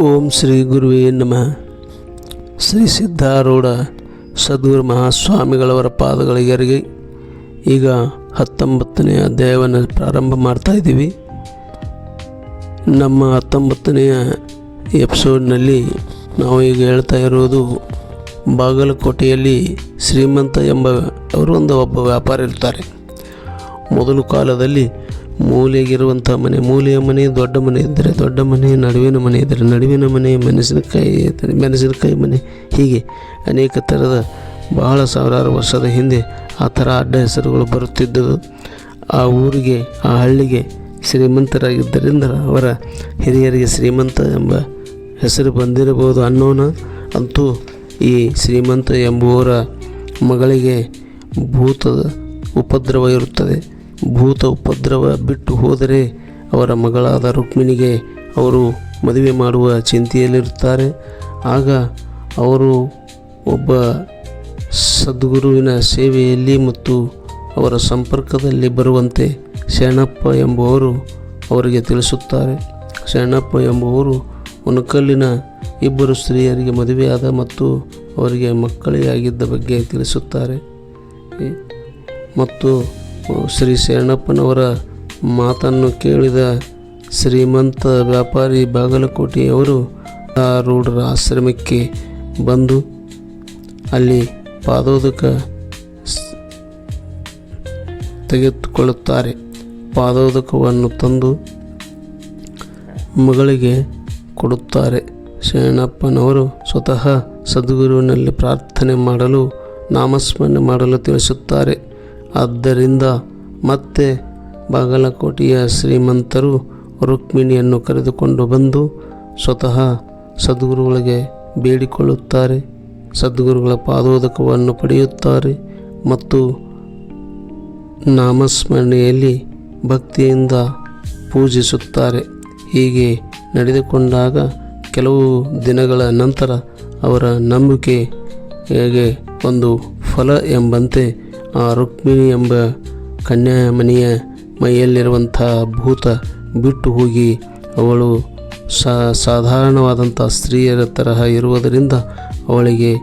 ಓಂ ಶ್ರೀ ಗುರುವೇ ನಮಃ. ಶ್ರೀ ಸಿದ್ಧಾರೂಢ ಸದ್ಗುರು ಮಹಾಸ್ವಾಮಿಗಳವರ ಪಾದಗಳಿಗರಿಗೆ ಈಗ ಹತ್ತೊಂಬತ್ತನೆಯ ಅಧ್ಯಾಯವನ್ನು ಪ್ರಾರಂಭ ಮಾಡ್ತಾ ಇದ್ದೀವಿ. ನಮ್ಮ ಹತ್ತೊಂಬತ್ತನೆಯ ಎಪಿಸೋಡ್ನಲ್ಲಿ ನಾವು ಈಗ ಹೇಳ್ತಾ ಇರೋದು ಬಾಗಲಕೋಟೆಯಲ್ಲಿ ಶ್ರೀಮಂತ ಎಂಬ ಅವರು ಒಂದು ಒಬ್ಬ ವ್ಯಾಪಾರಿ ಇರ್ತಾರೆ ಮೊದಲು ಕಾಲದಲ್ಲಿ ಮೂಲೆಗಿರುವಂಥ ಮನೆ, ಮೂಲೆಯ ಮನೆ ದೊಡ್ಡ ಮನೆ ಇದ್ದರೆ ದೊಡ್ಡ ಮನೆ, ನಡುವಿನ ಮನೆ ಇದ್ದರೆ ನಡುವಿನ ಮನೆ ಮೆಣಸಿನಕಾಯಿ ಇದ್ದರೆ ಮೆಣಸಿನಕಾಯಿ ಮನೆ. ಹೀಗೆ ಅನೇಕ ಥರದ ಬಹಳ ಸಾವಿರಾರು ವರ್ಷದ ಹಿಂದೆ ಆ ಥರ ಅಡ್ಡ ಹೆಸರುಗಳು ಬರುತ್ತಿದ್ದವು ಆ ಊರಿಗೆ, ಆ ಹಳ್ಳಿಗೆ ಶ್ರೀಮಂತರಾಗಿದ್ದರಿಂದ ಅವರ ಹಿರಿಯರಿಗೆ ಶ್ರೀಮಂತ ಎಂಬ ಹೆಸರು ಬಂದಿರಬಹುದು ಅನ್ನೋಣ. ಅಂತೂ ಈ ಶ್ರೀಮಂತ ಎಂಬುವರ ಮಗಳಿಗೆ ಭೂತದ ಉಪದ್ರವ ಇರುತ್ತದೆ. ಭೂತ ಉಪದ್ರವ ಬಿಟ್ಟು ಹೋದರೆ ಅವರ ಮಗಳಾದ ರುಕ್ಮಿಣಿಗೆ ಅವರು ಮದುವೆ ಮಾಡುವ ಚಿಂತೆಯಲ್ಲಿರುತ್ತಾರೆ. ಆಗ ಅವರು ಒಬ್ಬ ಸದ್ಗುರುವಿನ ಸೇವೆಯಲ್ಲಿ ಮತ್ತು ಅವರ ಸಂಪರ್ಕದಲ್ಲಿ ಬರುವಂತೆ ಶರಣಪ್ಪ ಎಂಬುವರು ಅವರಿಗೆ ತಿಳಿಸುತ್ತಾರೆ. ಶರಣಪ್ಪ ಎಂಬುವರು ಉಣಕಲ್ಲಿನ ಇಬ್ಬರು ಸ್ತ್ರೀಯರಿಗೆ ಮದುವೆಯಾದ ಮತ್ತು ಅವರಿಗೆ ಮಕ್ಕಳಿಗಾಗಿದ್ದ ಬಗ್ಗೆ ತಿಳಿಸುತ್ತಾರೆ. ಮತ್ತು ಶ್ರೀ ಶರಣಪ್ಪನವರ ಮಾತನ್ನು ಕೇಳಿದ ಶ್ರೀಮಂತ ವ್ಯಾಪಾರಿ ಬಾಗಲಕೋಟೆಯವರು ಆ ರೂಢರ ಆಶ್ರಮಕ್ಕೆ ಬಂದು ಅಲ್ಲಿ ಪಾದೋದಕ ತೆಗೆದುಕೊಳ್ಳುತ್ತಾರೆ. ಪಾದೋದಕವನ್ನು ತಂದು ಮಗಳಿಗೆ ಕೊಡುತ್ತಾರೆ. ಶರಣಪ್ಪನವರು ಸ್ವತಃ ಸದ್ಗುರುವಿನಲ್ಲಿ ಪ್ರಾರ್ಥನೆ ಮಾಡಲು, ನಾಮಸ್ಮರಣೆ ಮಾಡಲು ತಿಳಿಸುತ್ತಾರೆ. ಆದ್ದರಿಂದ ಮತ್ತೆ ಬಾಗಲಕೋಟೆಯ ಶ್ರೀಮಂತರು ರುಕ್ಮಿಣಿಯನ್ನು ಕರೆದುಕೊಂಡು ಬಂದು ಸ್ವತಃ ಸದ್ಗುರುಗಳಿಗೆ ಬೇಡಿಕೊಳ್ಳುತ್ತಾರೆ. ಸದ್ಗುರುಗಳ ಪಾದೋದಕವನ್ನು ಪಡೆಯುತ್ತಾರೆ ಮತ್ತು ನಾಮಸ್ಮರಣೆಯಲ್ಲಿ ಭಕ್ತಿಯಿಂದ ಪೂಜಿಸುತ್ತಾರೆ. ಹೀಗೆ ನಡೆದುಕೊಂಡಾಗ ಕೆಲವು ದಿನಗಳ ನಂತರ ಅವರ ನಂಬಿಕೆ ಹೇಗೆ ಒಂದು ಫಲ ಎಂಬಂತೆ ಆ ರುಕ್ಮಿಣಿ ಎಂಬ ಕನ್ಯಾ ಮನೆಯ ಮೈಯಲ್ಲಿರುವಂಥ ಭೂತ ಬಿಟ್ಟು ಹೋಗಿ ಅವಳು ಸಾ ಸಾಧಾರಣವಾದಂಥ ಸ್ತ್ರೀಯರ ತರಹ ಇರುವುದರಿಂದ ಅವಳಿಗೆ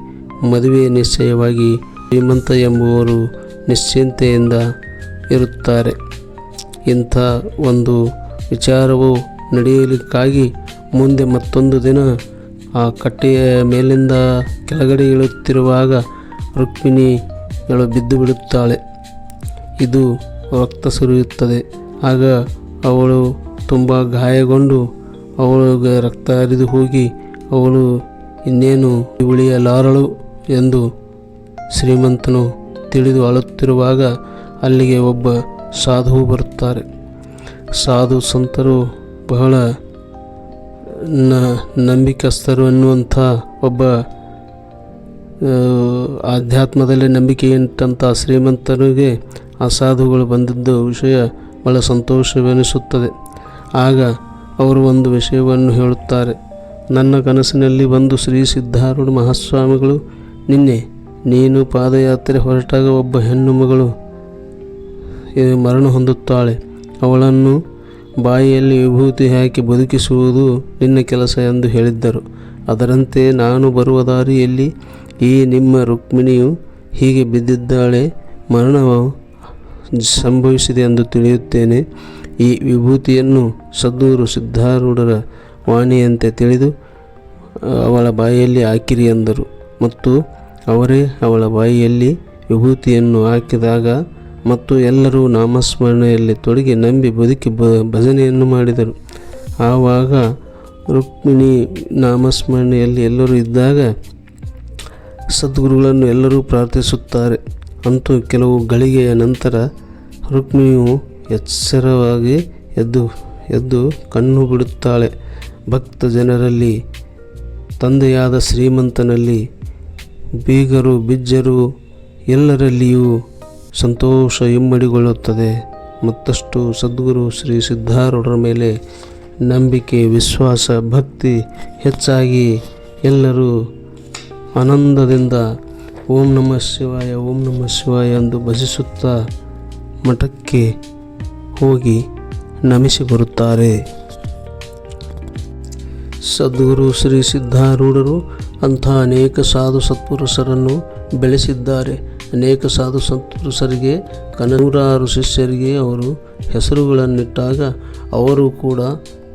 ಮದುವೆ ನಿಶ್ಚಯವಾಗಿ ಶ್ರೀಮಂತ ಎಂಬುವರು ನಿಶ್ಚಿಂತೆಯಿಂದ ಇರುತ್ತಾರೆ. ಇಂಥ ಒಂದು ವಿಚಾರವು ನಡೆಯಲಿಕ್ಕಾಗಿ ಮುಂದೆ ಮತ್ತೊಂದು ದಿನ ಆ ಕಟ್ಟೆಯ ಮೇಲಿಂದ ಕೆಳಗಡೆ ಇಳುತ್ತಿರುವಾಗ ರುಕ್ಮಿಣಿಗಳು ಬಿದ್ದು ಬಿಡುತ್ತಾಳೆ. ಇದು ರಕ್ತ ಸುರಿಯುತ್ತದೆ. ಆಗ ಅವಳು ತುಂಬ ಗಾಯಗೊಂಡು ಅವಳು ರಕ್ತ ಹರಿದು ಹೋಗಿ, ಅವಳು ಇನ್ನೇನು ಉಳಿಯಲಾರಳು ಎಂದು ಶ್ರೀಮಂತನು ತಿಳಿದು ಅಳುತ್ತಿರುವಾಗ ಅಲ್ಲಿಗೆ ಒಬ್ಬ ಸಾಧು ಬರುತ್ತಾರೆ. ಸಾಧು ಸಂತರು ಬಹಳ ನಂಬಿಕಸ್ಥರು ಅನ್ನುವಂಥ ಒಬ್ಬ ಆಧ್ಯಾತ್ಮದಲ್ಲಿ ನಂಬಿಕೆ ಇಟ್ಟಂಥ ಶ್ರೀಮಂತನಿಗೆ ಆ ಸಾಧುಗಳು ಬಂದಿದ್ದ ವಿಷಯ ಬಹಳ ಸಂತೋಷವೆನಿಸುತ್ತದೆ. ಆಗ ಅವರು ಒಂದು ವಿಷಯವನ್ನು ಹೇಳುತ್ತಾರೆ. ನನ್ನ ಕನಸಿನಲ್ಲಿ ಬಂದು ಶ್ರೀ ಸಿದ್ಧಾರೂಢ ಮಹಾಸ್ವಾಮಿಗಳು, ನಿನ್ನೆ ನೀನು ಪಾದಯಾತ್ರೆ ಹೊರಟಾಗ ಒಬ್ಬ ಹೆಣ್ಣು ಮಗಳು ಮರಣ ಹೊಂದುತ್ತಾಳೆ. ಅವಳನ್ನು ಬಾಯಿಯಲ್ಲಿ ವಿಭೂತಿ ಹಾಕಿ ಬದುಕಿಸುವುದು ನಿನ್ನ ಕೆಲಸ ಎಂದು ಹೇಳಿದ್ದರು. ಅದರಂತೆ ನಾನು ಬರುವ ದಾರಿಯಲ್ಲಿ ಈ ನಿಮ್ಮ ರುಕ್ಮಿಣಿಯು ಹೀಗೆ ಬಿದ್ದಿದ್ದಾಳೆ, ಮರಣವು ಸಂಭವಿಸಿದೆ ಎಂದು ತಿಳಿಯುತ್ತೇನೆ. ಈ ವಿಭೂತಿಯನ್ನು ಸದ್ದೂರು ಸಿದ್ಧಾರೂಢರ ವಾಣಿಯಂತೆ ತಿಳಿದು ಅವಳ ಬಾಯಿಯಲ್ಲಿ ಹಾಕಿರಿ ಎಂದರು. ಮತ್ತು ಅವರೇ ಅವಳ ಬಾಯಿಯಲ್ಲಿ ವಿಭೂತಿಯನ್ನು ಹಾಕಿದಾಗ ಮತ್ತು ಎಲ್ಲರೂ ನಾಮಸ್ಮರಣೆಯಲ್ಲಿ ತೊಡಗಿ ನಂಬಿ ಬದುಕಿ ಬ, ಭಜನೆಯನ್ನು ಮಾಡಿದರು. ಆವಾಗ ರುಕ್ಮಿಣಿ ನಾಮಸ್ಮರಣೆಯಲ್ಲಿ ಎಲ್ಲರೂ ಇದ್ದಾಗ ಸದ್ಗುರುಗಳನ್ನು ಎಲ್ಲರೂ ಪ್ರಾರ್ಥಿಸುತ್ತಾರೆ. ಅಂತೂ ಕೆಲವು ಗಳಿಗೆಯ ನಂತರ ರುಕ್ಮಿಯು ಎಚ್ಚರವಾಗಿ ಎದ್ದು ಎದ್ದು ಕಣ್ಣು ಬಿಡುತ್ತಾಳೆ. ಭಕ್ತ ಜನರಲ್ಲಿ, ತಂದೆಯಾದ ಶ್ರೀಮಂತನಲ್ಲಿ, ಬೀಗರು, ಬಿಜ್ಜರು ಎಲ್ಲರಲ್ಲಿಯೂ ಸಂತೋಷ ಇಮ್ಮಡಿಗೊಳ್ಳುತ್ತದೆ ಮತ್ತಷ್ಟು ಸದ್ಗುರು ಶ್ರೀ ಸಿದ್ಧಾರೂಢರ ಮೇಲೆ ನಂಬಿಕೆ, ವಿಶ್ವಾಸ, ಭಕ್ತಿ ಹೆಚ್ಚಾಗಿ ಎಲ್ಲರೂ ಆನಂದದಿಂದ ಓಂ ನಮಃ ಶಿವಾಯ, ಓಂ ನಮಃ ಶಿವಾಯ ಎಂದು ಭಜಿಸುತ್ತಾ ಮಠಕ್ಕೆ ಹೋಗಿ ನಮಿಸಿ ಬರುತ್ತಾರೆ. ಸದ್ಗುರು ಶ್ರೀ ಸಿದ್ಧಾರೂಢರು ಅಂಥ ಅನೇಕ ಸಾಧು ಸತ್ಪುರುಷರನ್ನು ಬೆಳೆಸಿದ್ದಾರೆ. ಅನೇಕ ಸಾಧು ಸತ್ಪುರುಷರಿಗೆ, ಕನೂರಾರು ಶಿಷ್ಯರಿಗೆ ಅವರು ಹೆಸರುಗಳನ್ನಿಟ್ಟಾಗ ಅವರು ಕೂಡ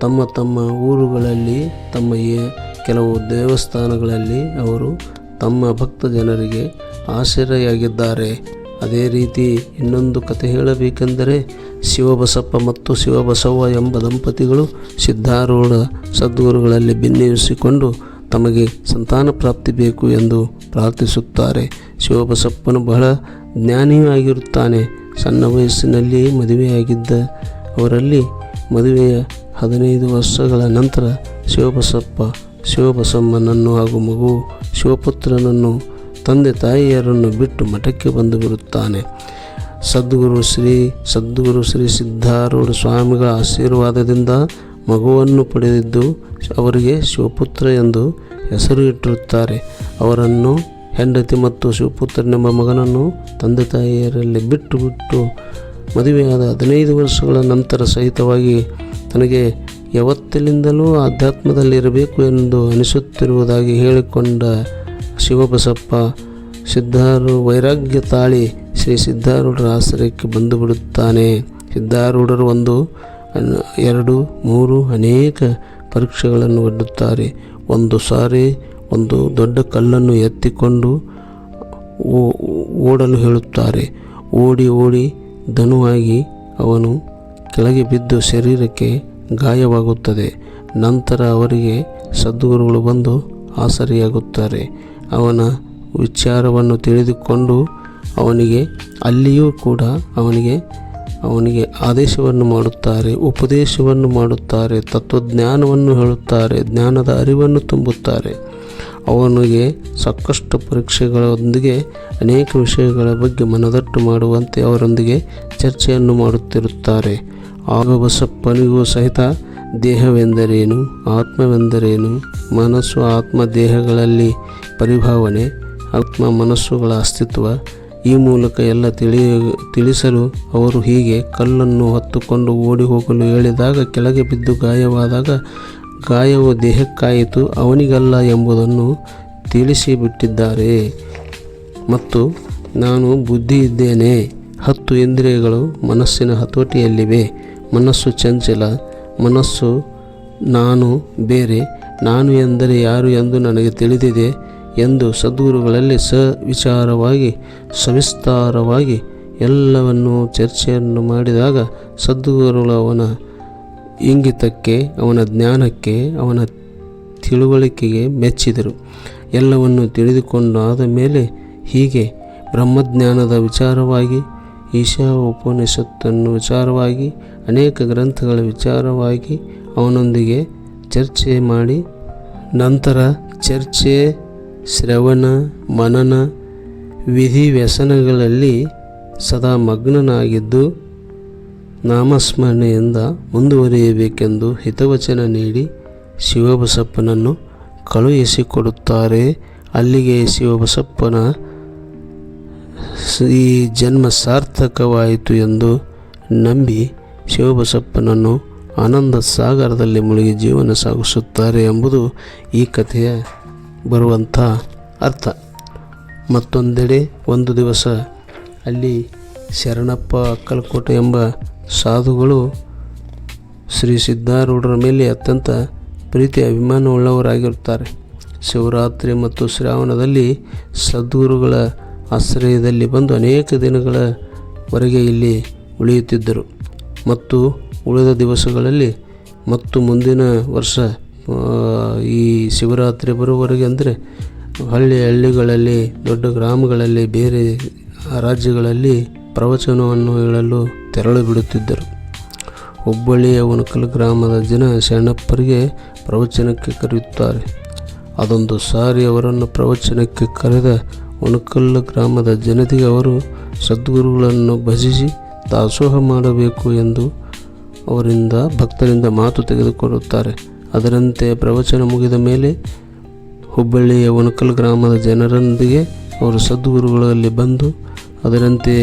ತಮ್ಮ ತಮ್ಮ ಊರುಗಳಲ್ಲಿ ತಮ್ಮ ಕೆಲವು ದೇವಸ್ಥಾನಗಳಲ್ಲಿ ಅವರು ತಮ್ಮ ಭಕ್ತ ಜನರಿಗೆ ಆಶ್ರಯಾಗಿದ್ದಾರೆ ಅದೇ ರೀತಿ ಇನ್ನೊಂದು ಕತೆ ಹೇಳಬೇಕೆಂದರೆ ಶಿವಬಸಪ್ಪ ಮತ್ತು ಶಿವಬಸವ್ವ ಎಂಬ ದಂಪತಿಗಳು ಸಿದ್ಧಾರೂಢ ಸದ್ಗುರುಗಳಲ್ಲಿ ಭಿನ್ನಯಿಸಿಕೊಂಡು ತಮಗೆ ಸಂತಾನ ಪ್ರಾಪ್ತಿ ಬೇಕು ಎಂದು ಪ್ರಾರ್ಥಿಸುತ್ತಾರೆ. ಶಿವಬಸಪ್ಪನು ಬಹಳ ಜ್ಞಾನಿಯೂ ಆಗಿರುತ್ತಾನೆ. ಸಣ್ಣ ವಯಸ್ಸಿನಲ್ಲಿ ಮದುವೆಯಾಗಿದ್ದ ಅವರಲ್ಲಿ ಮದುವೆಯ ಹದಿನೈದು ವರ್ಷಗಳ ನಂತರ ಶಿವಬಸಪ್ಪ ಶಿವಬಸಮ್ಮನನ್ನು ಹಾಗೂ ಮಗು ಶಿವಪುತ್ರನನ್ನು, ತಂದೆ ತಾಯಿಯರನ್ನು ಬಿಟ್ಟು ಮಠಕ್ಕೆ ಬಂದು ಬಿಡುತ್ತಾನೆ ಸದ್ಗುರು ಶ್ರೀ ಸದ್ಗುರು ಶ್ರೀ ಸಿದ್ಧಾರೂಢ ಸ್ವಾಮಿಗಳ ಆಶೀರ್ವಾದದಿಂದ ಮಗುವನ್ನು ಪಡೆದಿದ್ದು ಅವರಿಗೆ ಶಿವಪುತ್ರ ಎಂದು ಹೆಸರು ಇಟ್ಟಿರುತ್ತಾರೆ. ಅವರನ್ನು ಹೆಂಡತಿ ಮತ್ತು ಶಿವಪುತ್ರನೆಂಬ ಮಗನನ್ನು ತಂದೆ ತಾಯಿಯರಲ್ಲಿ ಬಿಟ್ಟು ಬಿಟ್ಟು ಮದುವೆಯಾದ ಹದಿನೈದು ವರ್ಷಗಳ ನಂತರ ಸಹಿತವಾಗಿ ತನಗೆ ಯಾವತ್ತಿನಿಂದಲೂ ಆಧ್ಯಾತ್ಮದಲ್ಲಿರಬೇಕು ಎಂದು ಅನಿಸುತ್ತಿರುವುದಾಗಿ ಹೇಳಿಕೊಂಡ ಶಿವಬಸಪ್ಪ, ಸಿದ್ಧಾರು ವೈರಾಗ್ಯ ತಾಳಿ ಶ್ರೀ ಸಿದ್ಧಾರೂಢರ ಆಶ್ರಯಕ್ಕೆ ಬಂದು ಬಿಡುತ್ತಾನೆ. ಸಿದ್ಧಾರೂಢರು ಒಂದು ಎರಡು, ಮೂರು ಅನೇಕ ಪರೀಕ್ಷೆಗಳನ್ನು ಒಡ್ಡುತ್ತಾರೆ. ಒಂದು ಸಾರಿ ಒಂದು ದೊಡ್ಡ ಕಲ್ಲನ್ನು ಎತ್ತಿಕೊಂಡು ಓಡಲು ಹೇಳುತ್ತಾರೆ. ಓಡಿ ಓಡಿ ಧನುವಾಗಿ ಅವನು ಕೆಳಗೆ ಬಿದ್ದು ಶರೀರಕ್ಕೆ ಗಾಯವಾಗುತ್ತದೆ. ನಂತರ ಅವರಿಗೆ ಸದ್ಗುರುಗಳು ಬಂದು ಆಸರಿಯಾಗುತ್ತಾರೆ. ಅವನ ವಿಚಾರವನ್ನು ತಿಳಿದುಕೊಂಡು ಅವನಿಗೆ, ಅಲ್ಲಿಯೂ ಕೂಡ ಅವನಿಗೆ ಅವನಿಗೆ ಆದೇಶವನ್ನು ಮಾಡುತ್ತಾರೆ, ಉಪದೇಶವನ್ನು ಮಾಡುತ್ತಾರೆ, ತತ್ವಜ್ಞಾನವನ್ನು ಹೇಳುತ್ತಾರೆ, ಜ್ಞಾನದ ಅರಿವನ್ನು ತುಂಬುತ್ತಾರೆ. ಅವನಿಗೆ ಸಾಕಷ್ಟು ಪರೀಕ್ಷೆಗಳೊಂದಿಗೆ, ಅನೇಕ ವಿಷಯಗಳ ಬಗ್ಗೆ ಮನದಟ್ಟು ಮಾಡುವಂತೆ ಅವರೊಂದಿಗೆ ಚರ್ಚೆಯನ್ನು ಮಾಡುತ್ತಿರುತ್ತಾರೆ. ಆಗ ಬಸಪ್ಪನಿಗೂ ಸಹಿತ ದೇಹವೆಂದರೇನು? ಆತ್ಮವೆಂದರೇನು? ಮನಸ್ಸು ಆತ್ಮ ದೇಹಗಳಲ್ಲಿ ಪರಿಭಾವನೆ ಆತ್ಮ ಮನಸ್ಸುಗಳ ಅಸ್ತಿತ್ವ ಈ ಮೂಲಕ ಎಲ್ಲ ತಿಳಿ, ತಿಳಿಸಲು ಅವರು ಹೀಗೆ ಕಲ್ಲನ್ನು ಹೊತ್ತುಕೊಂಡು ಓಡಿ ಹೋಗಲು ಹೇಳಿದಾಗ ಕೆಳಗೆ ಬಿದ್ದು ಗಾಯವಾದಾಗ ಗಾಯವು ದೇಹಕ್ಕಾಯಿತು, ಅವನಿಗಲ್ಲ ಎಂಬುದನ್ನು ತಿಳಿಸಿಬಿಟ್ಟಿದ್ದಾರೆ ಮತ್ತು ನಾನು ಬುದ್ಧಿ ಇದ್ದೇನೆ ಹತ್ತು ಇಂದ್ರಿಯಗಳು ಮನಸ್ಸಿನ ಹತೋಟಿಯಲ್ಲಿವೆ. ಮನಸ್ಸು ಚಂಚಲ, ಮನಸ್ಸು ನಾನು ಬೇರೆ, ನಾನು ಎಂದರೆ ಯಾರು ಎಂದು ನನಗೆ ತಿಳಿದಿದೆ ಎಂದು ಸದ್ಗುರುಗಳಲ್ಲಿ ಸ ವಿಚಾರವಾಗಿ ಸವಿಸ್ತಾರವಾಗಿ ಎಲ್ಲವನ್ನು ಚರ್ಚೆಯನ್ನು ಮಾಡಿದಾಗ ಸದ್ಗುರುಗಳು ಅವನ ಇಂಗಿತಕ್ಕೆ, ಅವನ ಜ್ಞಾನಕ್ಕೆ, ಅವನ ತಿಳುವಳಿಕೆಗೆ ಮೆಚ್ಚಿದರು. ಎಲ್ಲವನ್ನು ತಿಳಿದುಕೊಂಡು ಆದ ಮೇಲೆ ಹೀಗೆ ಬ್ರಹ್ಮಜ್ಞಾನದ ವಿಚಾರವಾಗಿ, ಈಶಾ ಉಪನಿಷತ್ತನ್ನು ವಿಚಾರವಾಗಿ ಅನೇಕ ಗ್ರಂಥಗಳ ವಿಚಾರವಾಗಿ ಅವನೊಂದಿಗೆ ಚರ್ಚೆ ಮಾಡಿ, ನಂತರ ಚರ್ಚೆ, ಶ್ರವಣ, ಮನನ ವಿಧಿ ವ್ಯಸನಗಳಲ್ಲಿ ಸದಾ ಮಗ್ನನಾಗಿದ್ದು, ನಾಮಸ್ಮರಣೆಯಿಂದ ಮುಂದುವರಿಯಬೇಕೆಂದು ಹಿತವಚನ ನೀಡಿ ಶಿವಬಸಪ್ಪನನ್ನು ಕಳುಹಿಸಿಕೊಡುತ್ತಾರೆ. ಅಲ್ಲಿಗೆ ಶಿವಬಸಪ್ಪನ ಈ ಜನ್ಮ ಸಾರ್ಥಕವಾಯಿತು ಎಂದು ನಂಬಿ ಶಿವಬಸಪ್ಪನನ್ನು ಆನಂದ ಸಾಗರದಲ್ಲಿ ಮುಳುಗಿ ಜೀವನ ಸಾಗಿಸುತ್ತಾರೆ ಎಂಬುದು ಈ ಕಥೆಯ ಬರುವಂಥ ಅರ್ಥ. ಮತ್ತೊಂದೆಡೆ ಒಂದು ದಿವಸ ಅಲ್ಲಿ ಶರಣಪ್ಪ ಅಕ್ಕಲಕೋಟೆ ಎಂಬ ಸಾಧುಗಳು ಶ್ರೀ ಸಿದ್ಧಾರೂಢರ ಮೇಲೆ ಅತ್ಯಂತ ಪ್ರೀತಿ ಅಭಿಮಾನವುಳ್ಳವರಾಗಿರುತ್ತಾರೆ. ಶಿವರಾತ್ರಿ ಮತ್ತು ಶ್ರಾವಣದಲ್ಲಿ ಸದ್ಗುರುಗಳ ಆಶ್ರಯದಲ್ಲಿ ಬಂದು ಅನೇಕ ದಿನಗಳವರೆಗೆ ಇಲ್ಲಿ ಉಳಿಯುತ್ತಿದ್ದರು. ಮತ್ತು ಉಳಿದ ದಿವಸಗಳಲ್ಲಿ ಮತ್ತು ಮುಂದಿನ ವರ್ಷ ಈ ಶಿವರಾತ್ರಿ ಬರುವವರೆಗೆ ಅಂದರೆ ಹಳ್ಳಿ ಹಳ್ಳಿಗಳಲ್ಲಿ, ದೊಡ್ಡ ಗ್ರಾಮಗಳಲ್ಲಿ, ಬೇರೆ ರಾಜ್ಯಗಳಲ್ಲಿ ಪ್ರವಚನವನ್ನು ಹೇಳಲು ತೆರಳು ಬಿಡುತ್ತಿದ್ದರು. ಹುಬ್ಬಳ್ಳಿಯ ಉಣಕಲ್ ಗ್ರಾಮದ ಜನ ಶರಣಪ್ಪರಿಗೆ ಪ್ರವಚನಕ್ಕೆ ಕರೆಯುತ್ತಾರೆ. ಅದೊಂದು ಸಾರಿ ಅವರನ್ನು ಪ್ರವಚನಕ್ಕೆ ಕರೆದ ಉಣಕಲ್ ಗ್ರಾಮದ ಜನತೆಗೆ ಅವರು ಸದ್ಗುರುಗಳನ್ನು ಭಜಿಸಿ ದಾಸೋಹ ಮಾಡಬೇಕು ಎಂದು ಅವರಿಂದ ಭಕ್ತರಿಂದ ಮಾತು ತೆಗೆದುಕೊಳ್ಳುತ್ತಾರೆ. ಅದರಂತೆ ಪ್ರವಚನ ಮುಗಿದ ಮೇಲೆ ಹುಬ್ಬಳ್ಳಿಯ ಒನಕಲ್ ಗ್ರಾಮದ ಜನರೊಂದಿಗೆ ಅವರು ಸದ್ಗುರುಗಳಲ್ಲಿ ಬಂದು ಅದರಂತೆ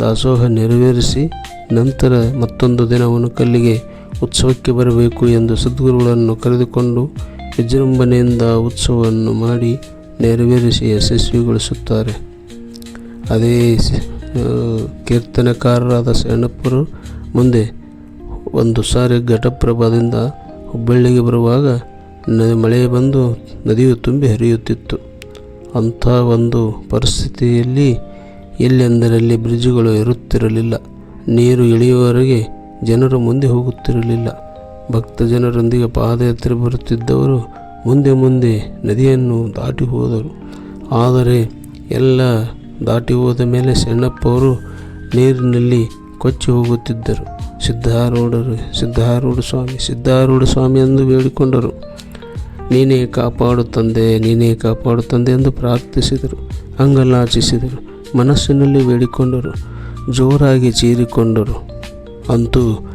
ದಾಸೋಹ ನೆರವೇರಿಸಿ ನಂತರ ಮತ್ತೊಂದು ದಿನ ಒನಕಲ್ಲಿಗೆ ಉತ್ಸವಕ್ಕೆ ಬರಬೇಕು ಎಂದು ಸದ್ಗುರುಗಳನ್ನು ಕರೆದುಕೊಂಡು ವಿಜೃಂಭಣೆಯಿಂದ ಉತ್ಸವವನ್ನು ಮಾಡಿ ನೆರವೇರಿಸಿ ಯಶಸ್ವಿಗೊಳಿಸುತ್ತಾರೆ. ಅದೇ ಕೀರ್ತನೆಕಾರರಾದ ಶರಣಪ್ಪರು ಮುಂದೆ ಒಂದು ಸಾರಿ ಘಟಪ್ರಭಾದಿಂದ ಹುಬ್ಬಳ್ಳಿಗೆ ಬರುವಾಗ ಮಳೆ ಬಂದು ನದಿಯು ತುಂಬಿ ಹರಿಯುತ್ತಿತ್ತು. ಅಂಥ ಒಂದು ಪರಿಸ್ಥಿತಿಯಲ್ಲಿ ಎಲ್ಲೆಂದರಲ್ಲಿ ಬ್ರಿಡ್ಜ್ಗಳು ಇರುತ್ತಿರಲಿಲ್ಲ ನೀರು ಇಳಿಯುವವರೆಗೆ ಜನರು ಮುಂದೆ ಹೋಗುತ್ತಿರಲಿಲ್ಲ. ಭಕ್ತ ಜನರೊಂದಿಗೆ ಪಾದಯಾತ್ರೆ ಬರುತ್ತಿದ್ದವರು ಮುಂದೆ ಮುಂದೆ ನದಿಯನ್ನು ದಾಟಿ ಹೋದರು. ಆದರೆ ಎಲ್ಲ ದಾಟಿ ಹೋದ ಮೇಲೆ ಶರಣಪ್ಪವರು ನೀರಿನಲ್ಲಿ ಕೊಚ್ಚಿ ಹೋಗುತ್ತಿದ್ದರು. ಸಿದ್ಧಾರೂಢರು, ಸಿದ್ಧಾರೂಢ ಸ್ವಾಮಿ ಸಿದ್ಧಾರೂಢ ಸ್ವಾಮಿ ಎಂದು ಬೇಡಿಕೊಂಡರು. ನೀನೇ ಕಾಪಾಡು ತಂದೆ, ನೀನೇ ಕಾಪಾಡು ತಂದೆ ಎಂದು ಪ್ರಾರ್ಥಿಸಿದರು ಅಂಗಲಾಚಿಸಿದರು ಮನಸ್ಸಿನಲ್ಲಿ ಬೇಡಿಕೊಂಡರು, ಜೋರಾಗಿ ಚೀರಿಕೊಂಡರು. ಅಂತೂ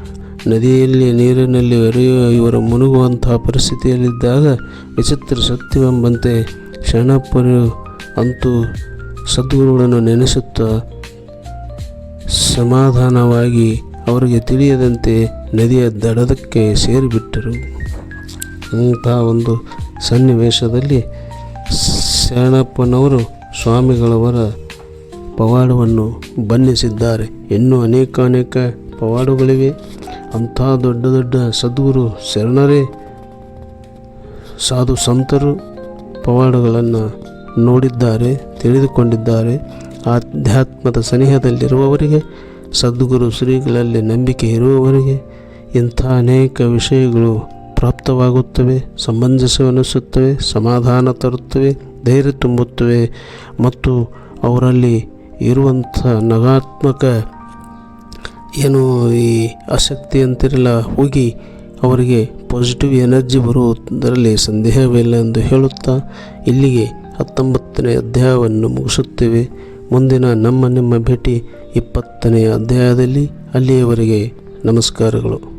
ನದಿಯಲ್ಲಿ, ನೀರಿನಲ್ಲಿ ಒರೆಯುವ ಇವರು ಮುಳುಗುವಂತಹ ಪರಿಸ್ಥಿತಿಯಲ್ಲಿದ್ದಾಗ ವಿಚಿತ್ರ ಸತ್ಯವೆಂಬಂತೆ ಶರಣಪ್ಪರು ಅಂತೂ ಸದ್ಗುರುಗಳನ್ನು ನೆನೆಸುತ್ತಾ ಸಮಾಧಾನವಾಗಿ ಅವರಿಗೆ ತಿಳಿಯದಂತೆ ನದಿಯ ದಡದಕ್ಕೆ ಸೇರಿಬಿಟ್ಟರು. ಇಂತಹ ಒಂದು ಸನ್ನಿವೇಶದಲ್ಲಿ ಶರಣಪ್ಪನವರು ಸ್ವಾಮಿಗಳವರ ಪವಾಡವನ್ನು ಬಣ್ಣಿಸಿದ್ದಾರೆ. ಇನ್ನೂ ಅನೇಕ ಅನೇಕ ಪವಾಡಗಳಿವೆ. ಅಂಥ ದೊಡ್ಡ ದೊಡ್ಡ ಸದ್ಗುರು ಶರಣರೇ, ಸಾಧು ಸಂತರು ಪವಾಡಗಳನ್ನು ನೋಡಿದ್ದಾರೆ. ತಿಳಿದುಕೊಂಡಿದ್ದಾರೆ. ಆಧ್ಯಾತ್ಮದ ಸನಿಹದಲ್ಲಿರುವವರಿಗೆ, ಸದ್ಗುರು ಶ್ರೀಗಳಲ್ಲಿ ನಂಬಿಕೆ ಇರುವವರಿಗೆ ಇಂಥ ಅನೇಕ ವಿಷಯಗಳು ಪ್ರಾಪ್ತವಾಗುತ್ತವೆ, ಸಮಂಜಸವೆನಿಸುತ್ತವೆ, ಸಮಾಧಾನ ತರುತ್ತವೆ, ಧೈರ್ಯ ತುಂಬುತ್ತವೆ ಮತ್ತು ಅವರಲ್ಲಿ ಇರುವಂಥ ನಗಾತ್ಮಕ ಏನು ಈ ಆಸಕ್ತಿ ಅಂತಿರಲ್ಲ, ಹೋಗಿ ಅವರಿಗೆ ಪಾಸಿಟಿವ್ ಎನರ್ಜಿ ಬರುವುದರಲ್ಲಿ ಸಂದೇಹವಿಲ್ಲ ಎಂದು ಹೇಳುತ್ತಾ ಇಲ್ಲಿಗೆ ಹತ್ತೊಂಬತ್ತನೇ ಅಧ್ಯಾಯವನ್ನು ಮುಗಿಸುತ್ತೇವೆ. ಮುಂದಿನ ನಮ್ಮ ನಿಮ್ಮ ಭೇಟಿ ಇಪ್ಪತ್ತನೆಯ ಅಧ್ಯಾಯದಲ್ಲಿ. ಅಲ್ಲಿಯವರೆಗೆ ನಮಸ್ಕಾರಗಳು.